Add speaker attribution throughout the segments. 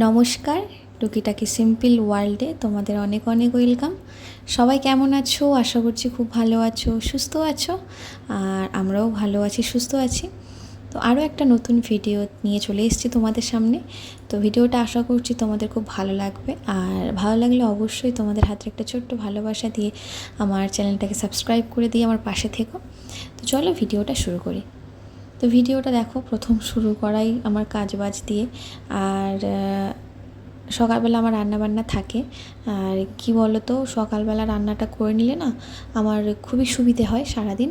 Speaker 1: নমস্কার। টুকিটাকি সিম্পল ওয়ার্ল্ডে তোমাদের অনেক অনেক ওয়েলকাম। সবাই কেমন আছো? আশা করছি খুব ভালো আছো, সুস্থ আছো, আর আমরাও ভালো আছি, সুস্থ আছি। তো আরও একটা নতুন ভিডিও নিয়ে চলে এসেছি তোমাদের সামনে। তো ভিডিওটা আশা করছি তোমাদের খুব ভালো লাগবে। আর ভালো লাগলে অবশ্যই তোমাদের হাতের একটা ছোট্ট ভালোবাসা দিয়ে আমার চ্যানেলটাকে সাবস্ক্রাইব করে দিয়ে আমার পাশে থেকো। তো চলো ভিডিওটা শুরু করি। তো ভিডিওটা দেখো, প্রথম শুরু করাই আমার কাজ বাজ দিয়ে। আর সকালবেলা আমার রান্নাবান্না থাকে। আর কি বলো তো সকালবেলা রান্নাটা করে নিলে না, আমার খুবই সুবিধে হয় সারাদিন।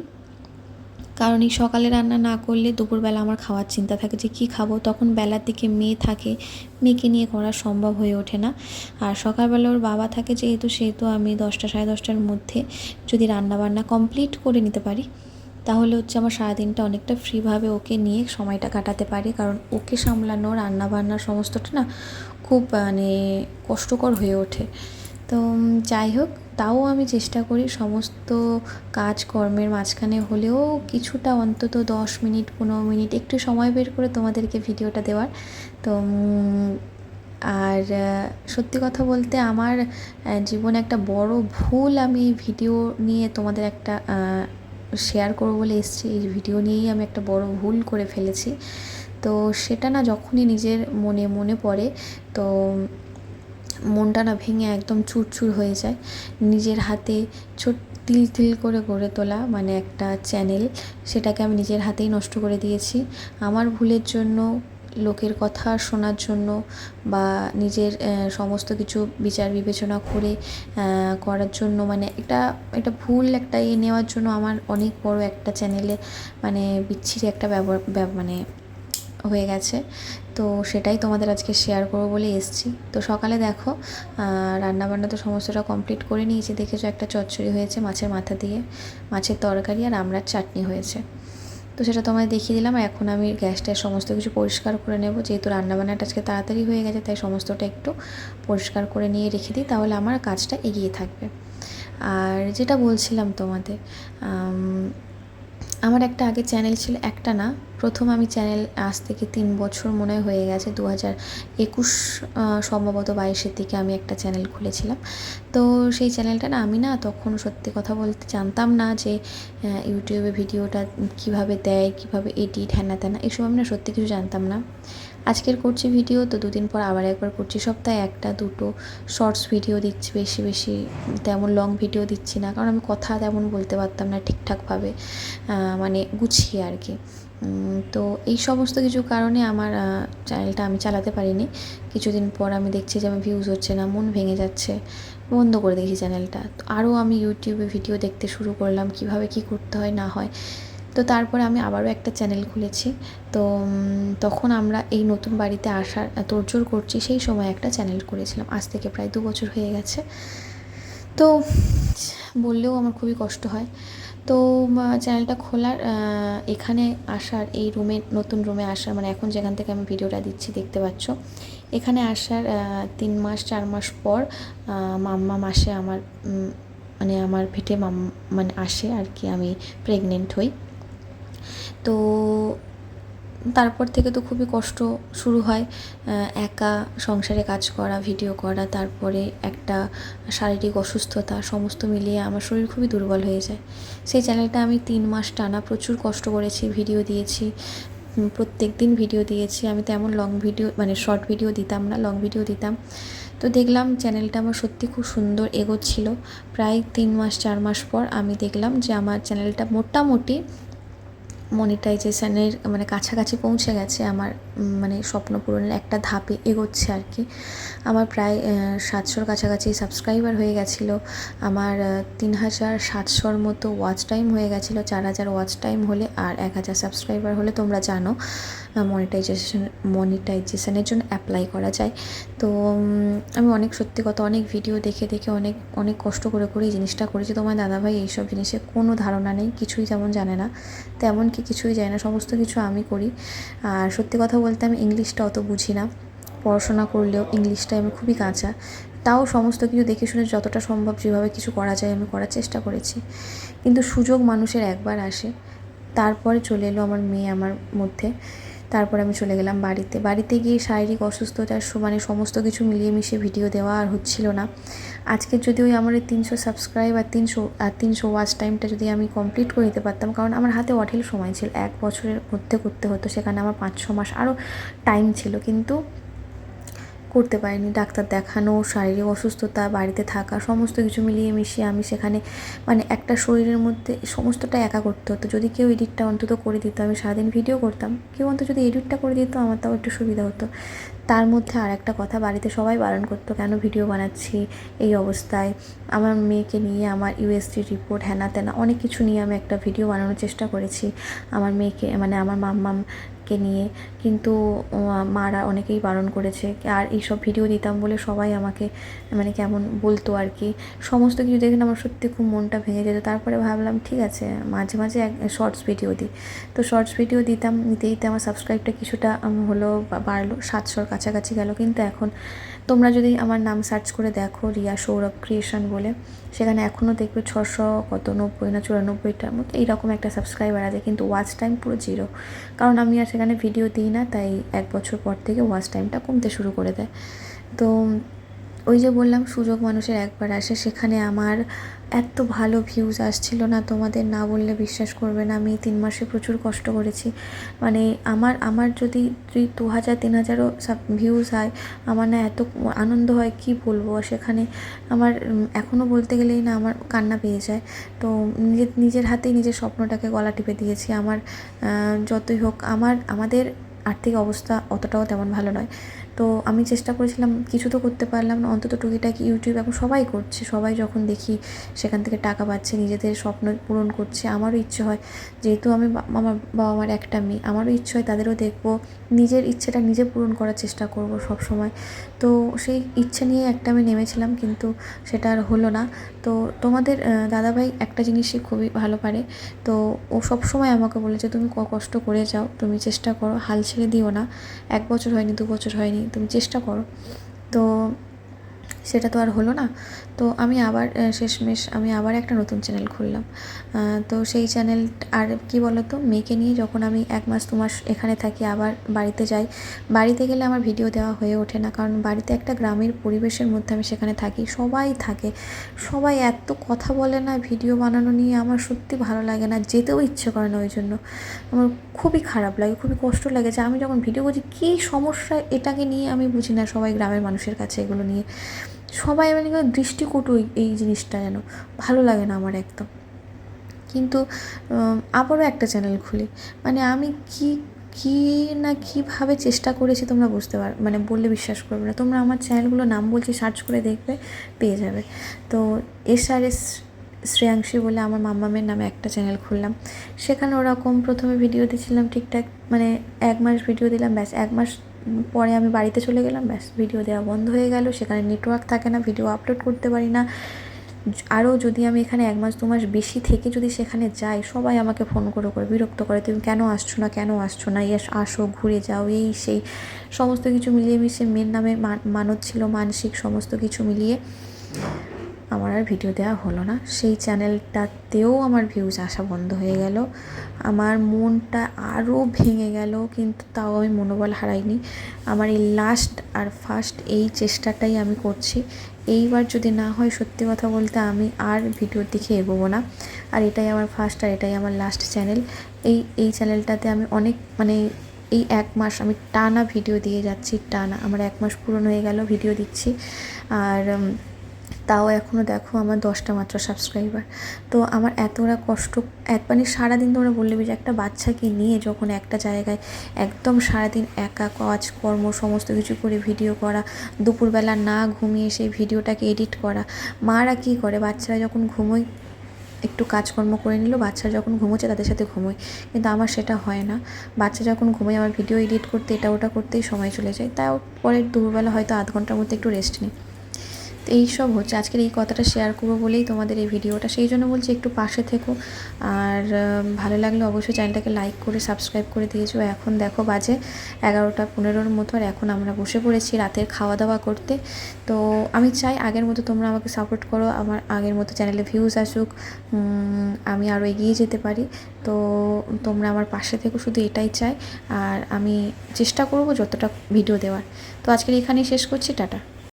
Speaker 1: কারণ এই সকালে রান্না না করলে দুপুরবেলা আমার খাওয়ার চিন্তা থাকে যে কী খাব? তখন বেলার দিকে মেয়ে থাকে, মেয়েকে নিয়ে করা সম্ভব হয়ে ওঠে না। আর সকালবেলা ওর বাবা থাকে যেহেতু, সেহেতু আমি দশটা সাড়ে দশটার মধ্যে যদি রান্নাবান্না কমপ্লিট করে নিতে পারি। তাহলে হচ্ছে আমার সারাদিনটা অনেকটা ফ্রিভাবে ওকে নিয়ে সময়টা কাটাতে পারি। কারণ ওকে সামলানো, রান্নাবান্না সমস্তটা না খুব মানে কষ্টকর হয়ে ওঠে। তো যাই হোক, তাও আমি চেষ্টা করি সমস্ত কাজকর্মের মাঝখানে হলেও কিছুটা অন্তত দশ মিনিট, পনেরো মিনিট একটু সময় বের করে তোমাদেরকে ভিডিওটা দেওয়ার। তো আর সত্যি কথা বলতে আমার জীবনে একটা বড় ভুল আমি ভিডিও নিয়ে তোমাদের একটা শেয়ার করব বলে এসছি। এই ভিডিও নিয়েই আমি একটা বড় ভুল করে ফেলেছি। তো সেটা না যখনই নিজের মনে মনে পড়ে, তো মনটা না ভেঙে একদম চুরচুর হয়ে যায়। নিজের হাতে ছোট তিল তিল করে গড়ে তোলা মানে একটা চ্যানেল সেটাকে আমি নিজের হাতেই নষ্ট করে দিয়েছি। আমার ভুলের জন্য লোকের কথা শোনার জন্য বা নিজের সমস্ত কিছু বিচার বিবেচনা করে করার জন্য মানে এটা একটা ভুল একটা ইয়ে নেওয়ার জন্য আমার অনেক বড় একটা চ্যানেলে মানে বিচ্ছিরি একটা ব্যবহার মানে হয়ে গেছে। তো সেটাই তোমাদের আজকে শেয়ার করব বলে এসেছি। তো সকালে দেখো রান্নাবান্না তো সমস্তটা কমপ্লিট করে নিয়েছি। দেখেছ একটা চচ্চড়ি হয়েছে মাছের মাথা দিয়ে। মাছের তরকারি আর আমড়ার চাটনি হয়েছে। তো সেটা তোমায় দেখিয়ে দিলাম, আর এখন আমি গ্যাসটা সমস্ত কিছু পরিষ্কার করে নেব। যেহেতু রান্নাবান্নাটা আজকে তাড়াতাড়ি হয়ে গেছে, তাই সমস্তটা একটু পরিষ্কার করে নিয়ে রেখে দিই, তাহলে আমার কাজটা এগিয়ে থাকবে। আর যেটা বলছিলাম তোমাদের আমার একটা আগে চ্যানেল ছিল, একটা না। প্রথম আমি চ্যানেল আজ থেকে তিন বছর মনে হয় গেছে দু হাজার একুশ সম্ভবত বাইশের দিকে আমি একটা চ্যানেল খুলেছিলাম। তো সেই চ্যানেলটা না, আমি না তখন সত্যি কথা বলতে জানতাম না যে ইউটিউবে ভিডিওটা কীভাবে দেয়, কীভাবে এডিট হ্যানা ত্যানা এসব আমি না সত্যি কিছু জানতাম না। আজকের করছি ভিডিও তো দুদিন পর আবার একবার করছি। সপ্তাহে একটা, দুটো শর্টস ভিডিও দিচ্ছি, বেশি বেশি তেমন লং ভিডিও দিচ্ছি না, কারণ আমি কথা তেমন বলতে পারতাম না ঠিকঠাকভাবে মানে গুছিয়ে আর কি। তো এই সমস্ত কিছু কারণে আমার চ্যানেলটা আমি চালাতে পারিনি। কিছুদিন পর আমি দেখছি যে আমার ভিউজ হচ্ছে না, মন ভেঙে যাচ্ছে, বন্ধ করে দেখি চ্যানেলটা তো আরও আমি ইউটিউবে ভিডিও দেখতে শুরু করলাম, কীভাবে কি করতে হয়, না হয়। তো তারপরে আমি আবারও একটা চ্যানেল খুলেছি। তো তখন আমরা এই নতুন বাড়িতে আসার তোড়জোড় করছি, সেই সময় একটা চ্যানেল করেছিলাম। আজ থেকে প্রায় দু বছর হয়ে গেছে। তো, বললেও আমার খুবই কষ্ট হয়। তো চ্যানেলটা খোলার এখানে আসার, এই রুমে নতুন রুমে আসার মানে এখন যেখান থেকে আমি ভিডিওটা দিচ্ছি, দেখতে পাচ্ছ। এখানে আসার তিন মাস, চার মাস পর মাম্মা মাসে আমার মানে আমার পেটে মাম মানে আসে আর কি, আমি প্রেগনেন্ট হই। তো তারপর থেকে তো খুবই কষ্ট শুরু হয় একা সংসারে কাজ করা ভিডিও করা, তারপরে একটা শারীরিক অসুস্থতা, সমস্ত মিলিয়ে আমার শরীর খুবই দুর্বল হয়ে যায়। সেই চ্যানেলটা আমি তিন মাস টানা প্রচুর কষ্ট করেছি ভিডিও দিয়েছি প্রত্যেক দিন ভিডিও দিয়েছি, আমি তেমন লং ভিডিও মানে শর্ট ভিডিও দিতাম না লং ভিডিও দিতাম। তো দেখলাম চ্যানেলটা আমার সত্যি খুব সুন্দর এগোচ্ছিল। প্রায় তিন মাস, চার মাস পর আমি দেখলাম যে আমার চ্যানেলটা মোটামুটি মনিটাইজেশনের মানে কাছাকাছি পৌঁছে গেছে আমার মানে স্বপ্ন পূরণের একটা ধাপে এগোচ্ছে আর কি। আমার প্রায় সাতশোর কাছাকাছি সাবস্ক্রাইবার হয়ে গেছিল। আমার তিন হাজার সাতশোর মতো ওয়াচ টাইম হয়ে গেছিল। চার হাজার ওয়াচ টাইম হলে আর এক হাজার সাবস্ক্রাইবার হলে তোমরা জানো মনিটাইজেশন মনিটাইজেশনের জন্য অ্যাপ্লাই করা যায়। তো আমি অনেক, সত্যি কথা, অনেক ভিডিও দেখে দেখে অনেক অনেক কষ্ট করে করে এই জিনিসটা করেছি। তোমার দাদাভাই এইসব জিনিসে কোনো ধারণা নেই, কিছুই যেমন জানে না। তেমন কি কিছুই জানি না, সমস্ত কিছু আমি করি। আর সত্যি কথা বলতে আমি ইংলিশটা অত বুঝি না। পড়াশোনা করলেও ইংলিশটা আমি খুবই কাঁচা। তাও সমস্ত কিছু দেখে শুনে যতটা সম্ভব যেভাবে কিছু করা যায় আমি করার চেষ্টা করেছি। কিন্তু সুযোগ মানুষের একবার আসে, তারপরে চলে এলো আমার মেয়ে আমার মধ্যে। তারপর আমি চলে গেলাম বাড়িতে। বাড়িতে গিয়ে শারীরিক অসুস্থতার মানে সমস্ত কিছু মিলিয়ে মিশিয়ে ভিডিও দেওয়া আর হচ্ছিল না। আজকে যদি ওই আমার তিনশো সাবস্ক্রাইব আর তিনশো আর তিনশো ওয়াচ টাইমটা যদি আমি কমপ্লিট করে দিতে পারতাম, কারণ আমার হাতে অঢেল সময় ছিল। এক বছরের মধ্যে করতে হতো, সেখানে আমার পাঁচ ছ মাস আরও টাইম ছিল। কিন্তু করতে পারিনি, ডাক্তার দেখানো, শারীরিক অসুস্থতা, বাড়িতে থাকা, সমস্ত কিছু মিলিয়ে মিশিয়ে আমি সেখানে মানে একটা শরীরের মধ্যে সমস্তটা একা করতে হতো। যদি কেউ এডিটটা অন্তত করে দিত, আমি সারাদিন ভিডিও করতাম। কেউ অন্তত যদি এডিটটা করে দিত, আমার তাও একটু সুবিধা হতো। তার মধ্যে আর একটা কথা, বাড়িতে সবাই বারণ করতো, কেন ভিডিও বানাচ্ছি এই অবস্থায়? আমার মেয়েকে নিয়ে আমার ইউএসডি রিপোর্ট হ্যানা ত্যানা অনেক কিছু নিয়ে আমি একটা ভিডিও বানানোর চেষ্টা করেছি আমার মেয়েকে মানে আমার মাম্মামকে নিয়ে। কিন্তু মারা অনেকেই বারণ করেছে। আর এইসব ভিডিও দিতাম বলে সবাই আমাকে মানে কেমন বলতো আর কি। সমস্ত কিছু দেখে আমার সত্যি খুব মনটা ভেঙে যেত। তারপরে ভাবলাম, ঠিক আছে, মাঝে মাঝে এক, শর্টস ভিডিও দিই। তো শর্টস ভিডিও দিতাম নিতে দিতে আমার সাবস্ক্রাইবটা কিছুটা হলো বাড়লো সাতশোর কাছাকাছি গেল। কিন্তু এখন তোমরা যদি আমার নাম সার্চ করে দেখো রিয়া সৌরভ ক্রিয়েশন বলে, সেখানে এখনও দেখবে ছশো কত, নব্বই না চুরানব্বইটার মতো এইরকম একটা সাবস্ক্রাইবার আছে। কিন্তু ওয়াচ টাইম পুরো জিরো কারণ আমি আর সেখানে ভিডিও দিই না, তাই এক বছর পর থেকে ওয়াচ টাইমটা কমতে শুরু করে দেয়। তো ওই যে বললাম, সুযোগ মানুষের একবার আসে, সেখানে আমার এত ভালো ভিউজ আসছিল না, তোমাদের না বললে বিশ্বাস করবে না, আমি তিন মাসে প্রচুর কষ্ট করেছি। মানে আমার আমার যদি যদি দু হাজার, তিন হাজারও সাব ভিউজ হয়, আমার না এত আনন্দ হয়, কি বলব? সেখানে আমার এখনও বলতে গেলেই না আমার কান্না পেয়ে যায়। তো নিজের নিজের হাতেই নিজের স্বপ্নটাকে গলা টিপে দিয়েছি। আমার যতই হোক, আমার, আমাদের আর্থিক অবস্থা অতটাও তেমন ভালো নয়। তো আমি চেষ্টা করেছিলাম, কিছু তো করতে পারলাম না। অন্তত টুকিটাকি ইউটিউব এখন সবাই করছে। সবাই যখন দেখি সেখান থেকে টাকা পাচ্ছে, নিজেদের স্বপ্ন পূরণ করছে, আমারও ইচ্ছে হয়। যেহেতু আমি আমার বাবা মার একটা মেয়ে, আমারও ইচ্ছে হয় তাদেরও দেখব, নিজের ইচ্ছেটা নিজে পূরণ করার চেষ্টা করব সব সময় তো সেই ইচ্ছে নিয়ে একটা আমি নেমেছিলাম, কিন্তু সেটা আর হলো না। তো তোমাদের দাদাভাই একটা জিনিসই খুবই ভালো পারে। তো ও সব সময় আমাকে বলেছে তুমি কষ্ট করে যাও, তুমি চেষ্টা করো, হাল ছেড়ে দিও না। এক বছর হয়নি, দু বছর হয়নি তুমি চেষ্টা করো। তো সেটা তো আর হলো না। তো আমি আবার শেষমেশ আমি আবার একটা নতুন চ্যানেল খুললাম। তো সেই চ্যানেল আর কি বলতো, মেয়েকে নিয়ে যখন আমি এক মাস, দু মাস এখানে থাকি, আবার বাড়িতে যাই, বাড়িতে গেলে আমার ভিডিও দেওয়া হয়ে ওঠে না। কারণ বাড়িতে একটা গ্রামের পরিবেশের মধ্যে আমি সেখানে থাকি, সবাই থাকে। সবাই এত কথা বলে না ভিডিও বানানো নিয়ে আমার সত্যি ভালো লাগে না, যেতেও ইচ্ছে করে না ওই জন্য আমার খুবই খারাপ লাগে, খুবই কষ্ট লাগে যে আমি যখন ভিডিও করছি, কী সমস্যা এটাকে নিয়ে আমি বুঝি না সবাই গ্রামের মানুষের কাছে এগুলো নিয়ে। সবাই মানে দৃষ্টিকটু এই- এই জিনিসটা যেন ভালো লাগে না আমার একদম। কিন্তু আবারও একটা চ্যানেল খুলি। মানে আমি কি কি না কীভাবে চেষ্টা করেছি তোমরা বুঝতে পার মানে বললে বিশ্বাস করবে না। তোমরা আমার চ্যানেলগুলো নাম বলছি সার্চ করে দেখবে, পেয়ে যাবে। তো এস আর এস শ্রেয়াংশী বলে আমার মাম্মামের নামে একটা চ্যানেল খুললাম। সেখানে ওরকম প্রথমে ভিডিও দিয়েছিলাম ঠিকঠাক মানে এক মাস ভিডিও দিলাম, ব্যাস এক মাস পরে আমি বাড়িতে চলে গেলাম, ব্যাস ভিডিও দেওয়া বন্ধ হয়ে গেল, সেখানে নেটওয়ার্ক থাকে না ভিডিও আপলোড করতে পারি না। আরও যদি আমি এখানে এক মাস, দু মাস বেশি থেকে যদি সেখানে যাই, সবাই আমাকে ফোন করে করে বিরক্ত করে, তুমি কেন আসছো না, কেন আসছো না? এস আসো, ঘুরে যাও, এই, সেই। সমস্ত কিছু মিলিয়ে মিশিয়ে মেয়ের নামে মান- মানত ছিল, মানসিক সমস্ত কিছু মিলিয়ে। আমার আর ভিডিও দেওয়া হলো না। সেই চ্যানেলটাতেও আমার ভিউজ আসা বন্ধ হয়ে গেল। আমার মনটা আরও ভেঙে গেল, কিন্তু তাও আমি মনোবল হারাইনি। আমার এই লাস্ট আর ফার্স্ট এই চেষ্টাটাই আমি করছি। এইবার যদি না হয় সত্যি কথা বলতে আমি আর ভিডিওর দিকে এগোবো না। আর এটাই আমার ফার্স্ট আর এটাই আমার লাস্ট চ্যানেল এই এই চ্যানেলটাতে আমি অনেক মানে এই এক মাস আমি টানা ভিডিও দিয়ে যাচ্ছি, টানা, আমার এক মাস পূরণ হয়ে গেল ভিডিও দিচ্ছি। আর তাও এখনও দেখো আমার দশটা মাত্র সাবস্ক্রাইবার তো আমার এতটা কষ্ট, এক মানে সারাদিন তোমরা বললে যে একটা বাচ্চাকে নিয়ে যখন একটা জায়গায় একদম সারাদিন একা কাজ, কর্ম, সমস্ত কিছু করে ভিডিও করা, দুপুরবেলা না ঘুমিয়ে সেই ভিডিওটাকে এডিট করা, মারা কী করে? বাচ্চারা যখন ঘুমোয়, একটু কাজকর্ম করে নিল, বাচ্চা যখন ঘুমোচ্ছে তাদের সাথে ঘুমোয়। কিন্তু আমার সেটা হয় না। বাচ্চা যখন ঘুমোয়, আমার ভিডিও এডিট করতে, এটা ওটা করতেই সময় চলে যায়। তাও পরে দুপুরবেলা হয়তো আধ ঘণ্টার মধ্যে একটু রেস্ট নিই। এই সব হচ্ছে। আজকের এই কথাটা শেয়ার করব বলেই তোমাদের এই ভিডিওটা। সেই জন্য বলছি একটু পাশে থেকো। আর ভালো লাগলে অবশ্যই চ্যানেলটাকে লাইক করে সাবস্ক্রাইব করে দিয়েছ। এখন দেখো বাজে এগারোটা পনেরোর মতো আর এখন আমরা বসে পড়েছি রাতের খাওয়া দাওয়া করতে। তো আমি চাই আগের মতো তোমরা আমাকে সাপোর্ট করো। আমার আগের মতো চ্যানেলে ভিউজ আসুক। আমি আরও এগিয়ে যেতে পারি। তো তোমরা আমার পাশে থেকো, শুধু এটাই চাই। আর আমি চেষ্টা করব যতটা ভিডিও দেওয়ার। তো আজকের এখানেই শেষ করছি। টাটা।